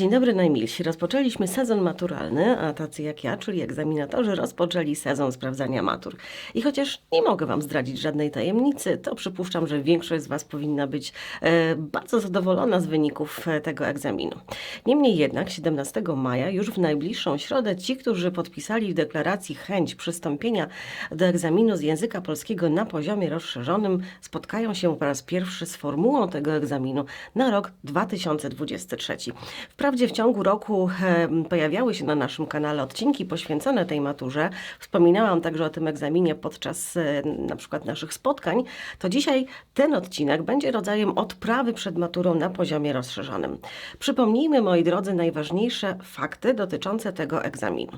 Dzień dobry najmilsi. Rozpoczęliśmy sezon maturalny, a tacy jak ja, czyli egzaminatorzy, rozpoczęli sezon sprawdzania matur. I chociaż nie mogę Wam zdradzić żadnej tajemnicy, to przypuszczam, że większość z Was powinna być e, bardzo zadowolona z wyników e, tego egzaminu. Niemniej jednak 17 maja, już w najbliższą środę, ci, którzy podpisali w deklaracji chęć przystąpienia do egzaminu z języka polskiego na poziomie rozszerzonym, spotkają się po raz pierwszy z formułą tego egzaminu na rok 2023. Wprawdzie w ciągu roku e, pojawiały się na naszym kanale odcinki poświęcone tej maturze. Wspominałam także o tym egzaminie podczas e, na przykład naszych spotkań. To dzisiaj ten odcinek będzie rodzajem odprawy przed maturą na poziomie rozszerzonym. Przypomnijmy, moi drodzy, najważniejsze fakty dotyczące tego egzaminu.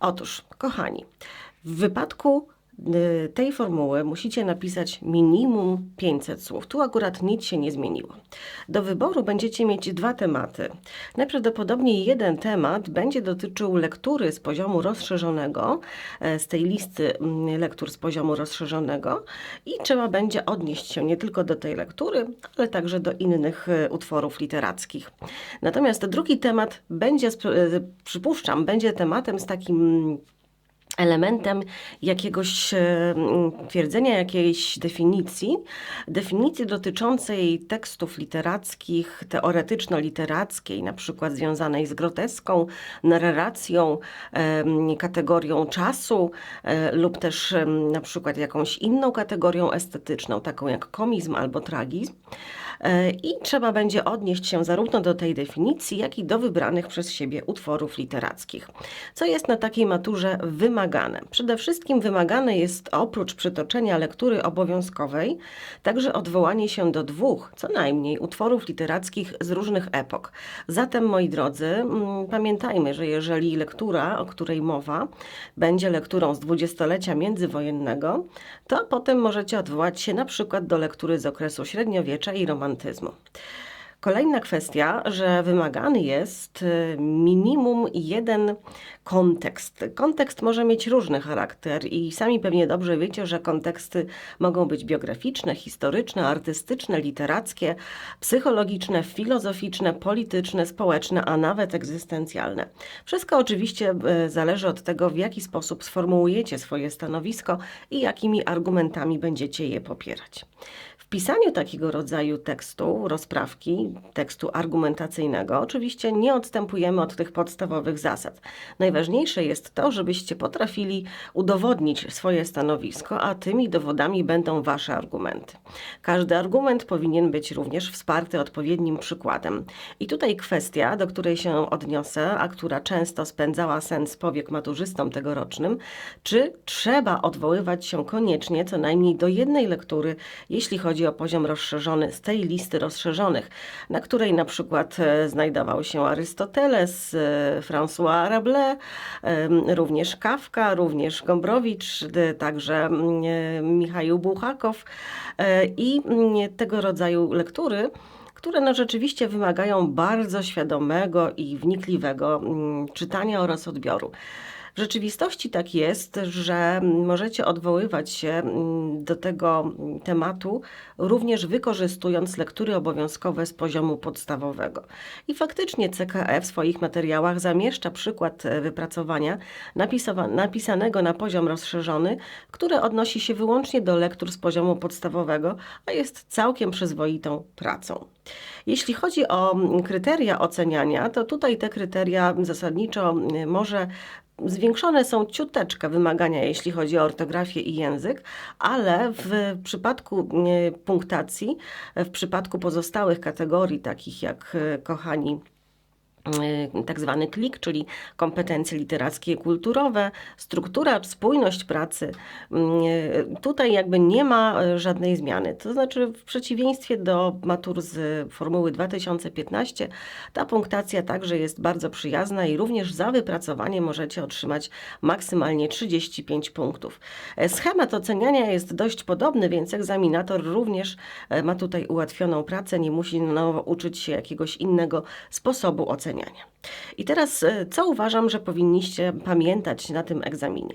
Otóż, kochani, w wypadku tej formuły musicie napisać minimum 500 słów. Tu akurat nic się nie zmieniło. Do wyboru będziecie mieć dwa tematy. Najprawdopodobniej jeden temat będzie dotyczył lektury z poziomu rozszerzonego, e, z tej listy mm, lektur z poziomu rozszerzonego i trzeba będzie odnieść się nie tylko do tej lektury, ale także do innych e, utworów literackich. Natomiast drugi temat będzie, e, przypuszczam, będzie tematem z takim elementem jakiegoś e, twierdzenia, jakiejś definicji, definicji dotyczącej tekstów literackich, teoretyczno-literackiej, na przykład związanej z groteską, narracją, em, kategorią czasu e, lub też na przykład jakąś inną kategorią estetyczną, taką jak komizm albo tragizm. E, I trzeba będzie odnieść się zarówno do tej definicji, jak i do wybranych przez siebie utworów literackich. Co jest na takiej maturze wymagane? Przede wszystkim wymagane jest oprócz przytoczenia lektury obowiązkowej, także odwołanie się do dwóch, co najmniej, utworów literackich z różnych epok. Zatem, moi drodzy, mm, pamiętajmy, że jeżeli lektura, o której mowa, będzie lekturą z dwudziestolecia międzywojennego, to potem możecie odwołać się na przykład do lektury z okresu średniowiecza i romantyzmu. Kolejna kwestia, że wymagany jest y, minimum jeden kontekst. Kontekst może mieć różny charakter i sami pewnie dobrze wiecie, że konteksty mogą być biograficzne, historyczne, artystyczne, literackie, psychologiczne, filozoficzne, polityczne, społeczne, a nawet egzystencjalne. Wszystko oczywiście y, zależy od tego, w jaki sposób sformułujecie swoje stanowisko i jakimi argumentami będziecie je popierać. Pisaniu takiego rodzaju tekstu, rozprawki, tekstu argumentacyjnego, oczywiście nie odstępujemy od tych podstawowych zasad. Najważniejsze jest to, żebyście potrafili udowodnić swoje stanowisko, a tymi dowodami będą wasze argumenty. Każdy argument powinien być również wsparty odpowiednim przykładem. I tutaj kwestia, do której się odniosę, a która często spędzała sens powiek maturzystom tegorocznym, czy trzeba odwoływać się koniecznie co najmniej do jednej lektury, jeśli chodzi o poziom rozszerzony z tej listy rozszerzonych, na której na przykład e, znajdował się Arystoteles, e, François Rabelais, e, również Kafka, również Gombrowicz, także Michał Buchakow i tego rodzaju lektury które no rzeczywiście wymagają bardzo świadomego i wnikliwego czytania oraz odbioru. W rzeczywistości tak jest, że możecie odwoływać się mm, do tego tematu również wykorzystując lektury obowiązkowe z poziomu podstawowego. I faktycznie CKE w swoich materiałach zamieszcza przykład e, wypracowania napisanego na poziom rozszerzony, które odnosi się wyłącznie do lektur z poziomu podstawowego, a jest całkiem przyzwoitą pracą. Jeśli chodzi o mm, kryteria oceniania, to tutaj te kryteria zasadniczo może Zwiększone są ciuteczkę wymagania, jeśli chodzi o ortografię i język, ale w przypadku punktacji, w przypadku pozostałych kategorii, takich jak y, kochani, tak zwany klik, czyli kompetencje literackie i kulturowe, struktura, spójność pracy. y, Tutaj jakby nie ma y, żadnej zmiany. To znaczy w przeciwieństwie do matur z formuły 2015, ta punktacja także jest bardzo przyjazna i również za wypracowanie możecie otrzymać maksymalnie 35 punktów. E, Schemat oceniania jest dość podobny, więc egzaminator również e, ma tutaj ułatwioną pracę, nie musi na nowo uczyć się jakiegoś innego sposobu oceniania. Oceniania. I teraz, e, co uważam, że powinniście pamiętać na tym egzaminie?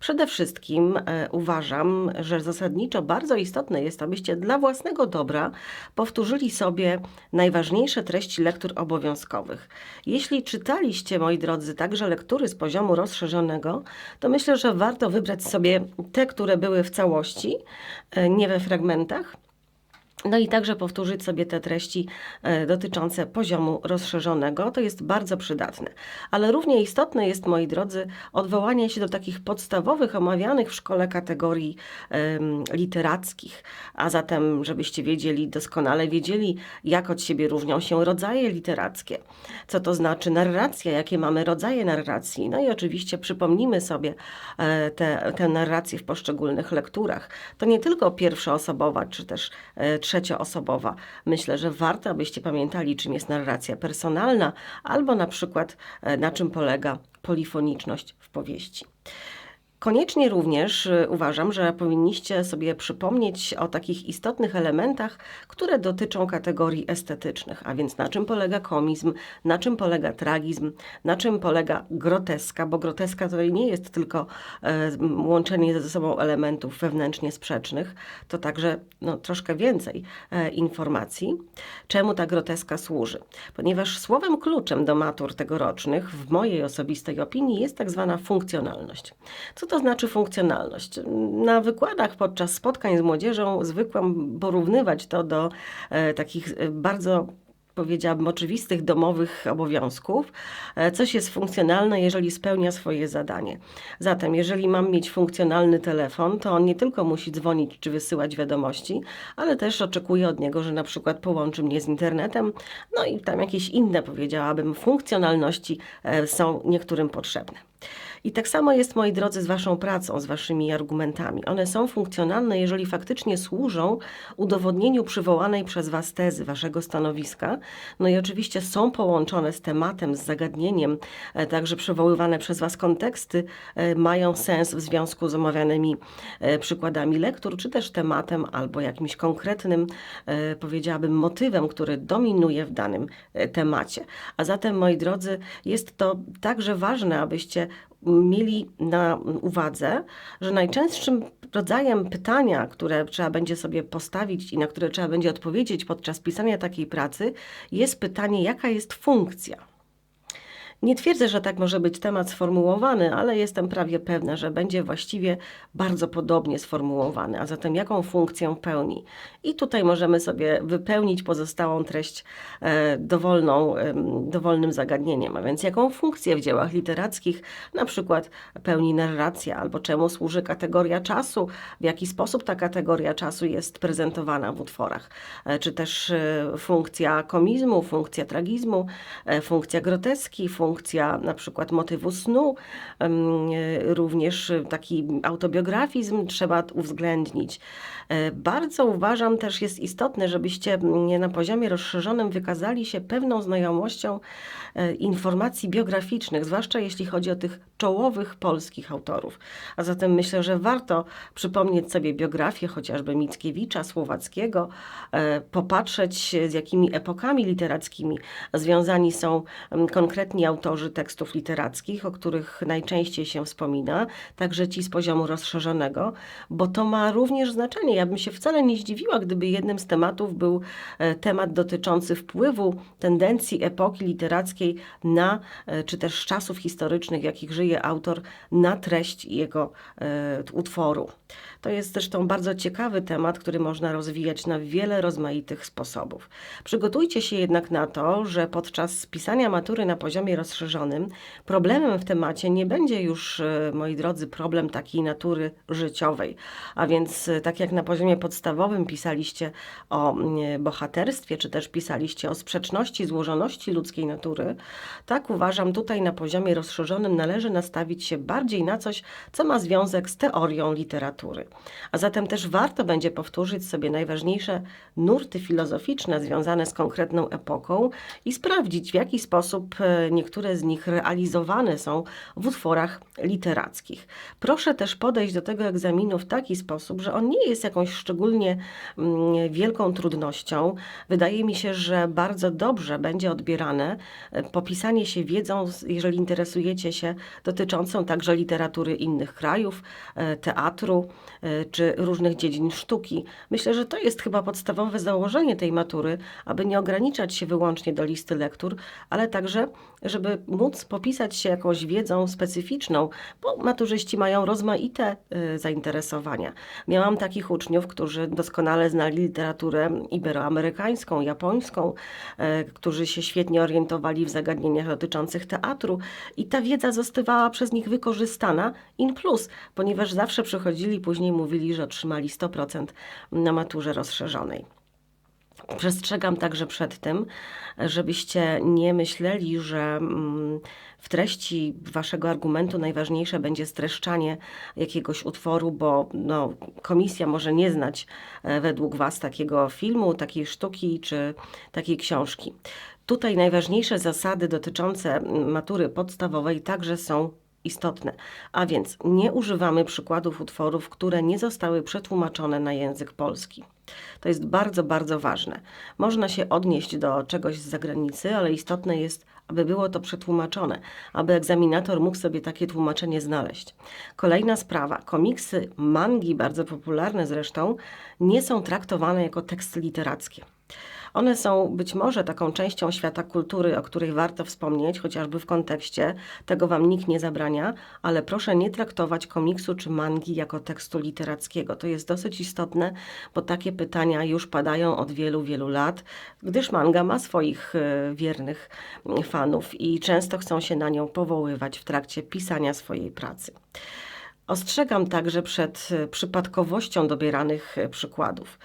Przede wszystkim e, uważam, że zasadniczo bardzo istotne jest, abyście dla własnego dobra powtórzyli sobie najważniejsze treści lektur obowiązkowych. Jeśli czytaliście, moi drodzy, także lektury z poziomu rozszerzonego, to myślę, że warto wybrać sobie te, które były w całości, e, nie we fragmentach no i także powtórzyć sobie te treści e, dotyczące poziomu rozszerzonego. To jest bardzo przydatne. Ale równie istotne jest, moi drodzy, odwołanie się do takich podstawowych, omawianych w szkole kategorii literackich. A zatem, żebyście wiedzieli, doskonale wiedzieli, jak od siebie różnią się rodzaje literackie. Co to znaczy narracja, jakie mamy rodzaje narracji. No i oczywiście przypomnimy sobie e, te, te narracje w poszczególnych lekturach. To nie tylko pierwszoosobowa, czy też e, trzecioosobowa. Myślę, że warto, abyście pamiętali, czym jest narracja personalna, albo na przykład e, na czym polega polifoniczność w powieści. Koniecznie również y, uważam, że powinniście sobie przypomnieć o takich istotnych elementach, które dotyczą kategorii estetycznych, a więc na czym polega komizm, na czym polega tragizm, na czym polega groteska, bo groteska to nie jest tylko e, łączenie ze sobą elementów wewnętrznie sprzecznych, to także no, troszkę więcej e, informacji. Czemu ta groteska służy? Ponieważ słowem kluczem do matur tegorocznych, w mojej osobistej opinii, jest tak zwana funkcjonalność. Co co to znaczy funkcjonalność? Na wykładach podczas spotkań z młodzieżą zwykłam porównywać to do e, takich e, bardzo powiedziałabym, oczywistych domowych obowiązków. E, coś jest funkcjonalne, jeżeli spełnia swoje zadanie. Zatem, jeżeli mam mieć funkcjonalny telefon, to on nie tylko musi dzwonić czy wysyłać wiadomości, ale też oczekuję od niego, że na przykład połączy mnie z internetem. No i tam jakieś inne, powiedziałabym, funkcjonalności są niektórym potrzebne. I tak samo jest, moi drodzy, z Waszą pracą, z Waszymi argumentami. One są funkcjonalne, jeżeli faktycznie służą udowodnieniu przywołanej przez Was tezy, Waszego stanowiska. No i oczywiście są połączone z tematem, z zagadnieniem, e, także przywoływane przez Was konteksty e, mają sens w związku z omawianymi e, przykładami lektur, czy też tematem albo jakimś konkretnym, powiedziałabym, motywem, który dominuje w danym temacie. A zatem, moi drodzy, jest to także ważne, abyście mieli na uwadze, że najczęstszym rodzajem pytania, które trzeba będzie sobie postawić i na które trzeba będzie odpowiedzieć podczas pisania takiej pracy, jest pytanie, jaka jest funkcja. Nie twierdzę, że tak może być temat sformułowany, ale jestem prawie pewna, że będzie właściwie bardzo podobnie sformułowany, a zatem jaką funkcję pełni. I tutaj możemy sobie wypełnić pozostałą treść e, dowolną, dowolnym zagadnieniem, a więc jaką funkcję w dziełach literackich na przykład pełni narracja, albo czemu służy kategoria czasu, w jaki sposób ta kategoria czasu jest prezentowana w utworach, e, czy też e, funkcja komizmu, funkcja tragizmu, funkcja groteski, funkcja funkcja na przykład motywu snu, również taki autobiografizm trzeba uwzględnić. E, bardzo uważam też jest istotne, żebyście na poziomie rozszerzonym wykazali się pewną znajomością e, informacji biograficznych, zwłaszcza jeśli chodzi o tych czołowych polskich autorów. A zatem myślę, że warto przypomnieć sobie biografię chociażby Mickiewicza, Słowackiego, e, popatrzeć z jakimi epokami literackimi związani są konkretni autorzy tekstów literackich, o których najczęściej się wspomina, także ci z poziomu rozszerzonego, bo to ma również znaczenie ja bym się wcale nie zdziwiła, gdyby jednym z tematów był e, temat dotyczący wpływu tendencji epoki literackiej na, e, czy też czasów historycznych, jakich żyje autor, na treść jego e, utworu. To jest zresztą bardzo ciekawy temat, który można rozwijać na wiele rozmaitych sposobów. Przygotujcie się jednak na to, że podczas pisania matury na poziomie rozszerzonym problemem w temacie nie będzie już, moi drodzy, problem takiej natury życiowej. A więc tak jak na poziomie podstawowym pisaliście o mm, bohaterstwie, czy też pisaliście o sprzeczności, złożoności ludzkiej natury, tak uważam, tutaj na poziomie rozszerzonym należy nastawić się bardziej na coś, co ma związek z teorią literatury. A zatem też warto będzie powtórzyć sobie najważniejsze nurty filozoficzne związane z konkretną epoką i sprawdzić, w jaki sposób e, niektóre niektóre z nich realizowane są w utworach literackich. Proszę też podejść do tego egzaminu w taki sposób, że on nie jest jakąś szczególnie mm, wielką trudnością. Wydaje mi się, że bardzo dobrze będzie odbierane e, popisanie się wiedzą, jeżeli interesujecie się, dotyczącą także literatury innych krajów, e, teatru e, czy różnych dziedzin sztuki. Myślę, że to jest chyba podstawowe założenie tej matury, aby nie ograniczać się wyłącznie do listy lektur, ale także, żeby móc popisać się jakąś wiedzą specyficzną, bo maturzyści mają rozmaite y, zainteresowania. Miałam takich uczniów, którzy doskonale znali literaturę iberoamerykańską, japońską, e, którzy się świetnie orientowali w zagadnieniach dotyczących teatru i ta wiedza zostawała przez nich wykorzystana in plus, ponieważ zawsze przychodzili później mówili, że otrzymali 100% na maturze rozszerzonej. Przestrzegam także przed tym, żebyście nie myśleli, że mm, w treści waszego argumentu najważniejsze będzie streszczanie jakiegoś utworu, bo no, komisja może nie znać e, według was takiego filmu, takiej sztuki czy takiej książki. Tutaj najważniejsze zasady dotyczące mm, matury podstawowej także są istotne. A więc nie używamy przykładów utworów, które nie zostały przetłumaczone na język polski. To jest bardzo, bardzo ważne. Można się odnieść do czegoś z zagranicy, ale istotne jest, aby było to przetłumaczone, aby egzaminator mógł sobie takie tłumaczenie znaleźć. Kolejna sprawa. Komiksy, mangi, bardzo popularne zresztą, nie są traktowane jako teksty literackie. One są być może taką częścią świata kultury, o której warto wspomnieć, chociażby w kontekście, tego Wam nikt nie zabrania, ale proszę nie traktować komiksu czy mangi jako tekstu literackiego. To jest dosyć istotne, bo takie pytania już padają od wielu, wielu lat, gdyż manga ma swoich e, wiernych mm, fanów i często chcą się na nią powoływać w trakcie pisania swojej pracy. Ostrzegam także przed e, przypadkowością dobieranych e, przykładów.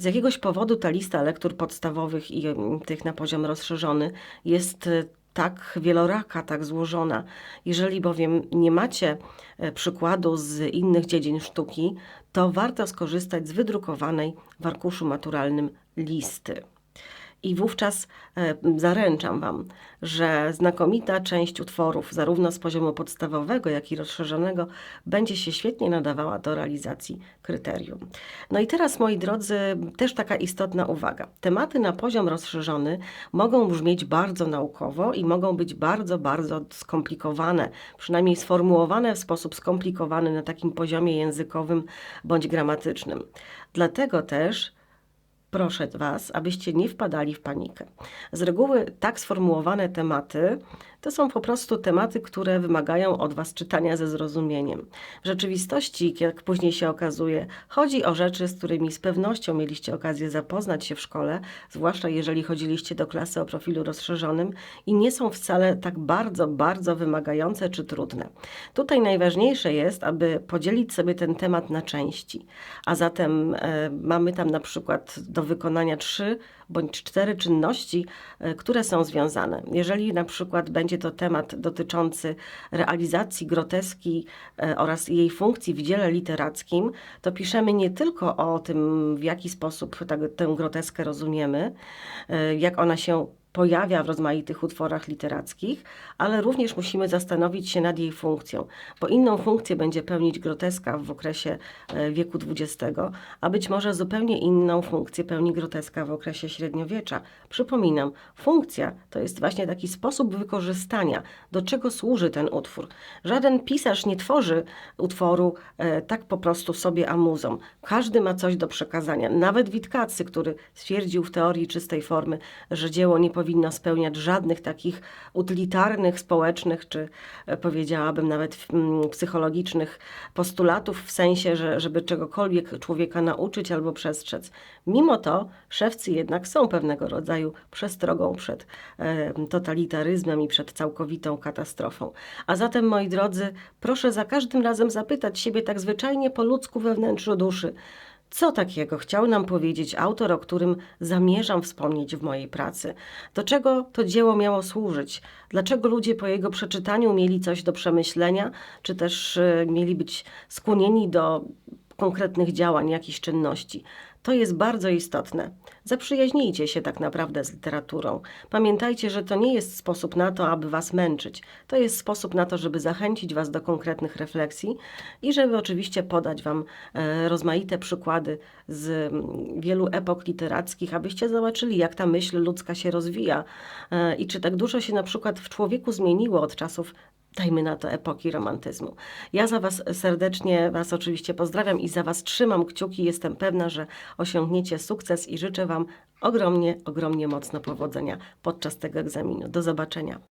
Z jakiegoś powodu ta lista lektur podstawowych i mm, tych na poziom rozszerzony jest e, tak wieloraka, tak złożona. Jeżeli bowiem nie macie e, przykładu z innych dziedzin sztuki, to warto skorzystać z wydrukowanej w arkuszu maturalnym listy. I wówczas e, zaręczam Wam, że znakomita część utworów, zarówno z poziomu podstawowego, jak i rozszerzonego, będzie się świetnie nadawała do realizacji kryterium. No i teraz, moi drodzy, też taka istotna uwaga. Tematy na poziom rozszerzony mogą brzmieć bardzo naukowo i mogą być bardzo, bardzo skomplikowane, przynajmniej sformułowane w sposób skomplikowany na takim poziomie językowym bądź gramatycznym. Dlatego też proszę Was, abyście nie wpadali w panikę. Z reguły tak sformułowane tematy to są po prostu tematy, które wymagają od Was czytania ze zrozumieniem. W rzeczywistości, jak później się okazuje, chodzi o rzeczy, z którymi z pewnością mieliście okazję zapoznać się w szkole, zwłaszcza jeżeli chodziliście do klasy o profilu rozszerzonym i nie są wcale tak bardzo, bardzo wymagające czy trudne. Tutaj najważniejsze jest, aby podzielić sobie ten temat na części, a zatem e, mamy tam na przykład do wykonania trzy bądź cztery czynności, e, które są związane. Jeżeli na przykład będzie to temat dotyczący realizacji groteski e, oraz jej funkcji w dziele literackim, to piszemy nie tylko o tym, w jaki sposób tę groteskę rozumiemy, e, jak ona się pojawia w rozmaitych utworach literackich, ale również musimy zastanowić się nad jej funkcją, bo inną funkcję będzie pełnić groteska w okresie e, wieku XX, a być może zupełnie inną funkcję pełni groteska w okresie średniowiecza. Przypominam, funkcja to jest właśnie taki sposób wykorzystania, do czego służy ten utwór. Żaden pisarz nie tworzy utworu e, tak po prostu sobie amuzą. Każdy ma coś do przekazania. Nawet Witkacy, który stwierdził w teorii czystej formy, że dzieło nie powinno spełniać żadnych takich utylitarnych, społecznych, czy e, powiedziałabym nawet mm, psychologicznych postulatów, w sensie, że, żeby czegokolwiek człowieka nauczyć albo przestrzec. Mimo to szewcy jednak są pewnego rodzaju przestrogą przed e, totalitaryzmem i przed całkowitą katastrofą. A zatem, moi drodzy, proszę za każdym razem zapytać siebie tak zwyczajnie po ludzku we wnętrzu duszy, co takiego chciał nam powiedzieć autor, o którym zamierzam wspomnieć w mojej pracy? Do czego to dzieło miało służyć? Dlaczego ludzie po jego przeczytaniu mieli coś do przemyślenia, czy też e, mieli być skłonieni do konkretnych działań, jakichś czynności? To jest bardzo istotne. Zaprzyjaźnijcie się tak naprawdę z literaturą. Pamiętajcie, że to nie jest sposób na to, aby was męczyć. To jest sposób na to, żeby zachęcić was do konkretnych refleksji i żeby oczywiście podać wam e, rozmaite przykłady z wielu epok literackich, abyście zobaczyli, jak ta myśl ludzka się rozwija e, i czy tak dużo się na przykład w człowieku zmieniło od czasów dajmy na to epoki romantyzmu. Ja za Was serdecznie Was oczywiście pozdrawiam i za Was trzymam kciuki. Jestem pewna, że osiągniecie sukces i życzę Wam ogromnie, ogromnie mocno powodzenia podczas tego egzaminu. Do zobaczenia.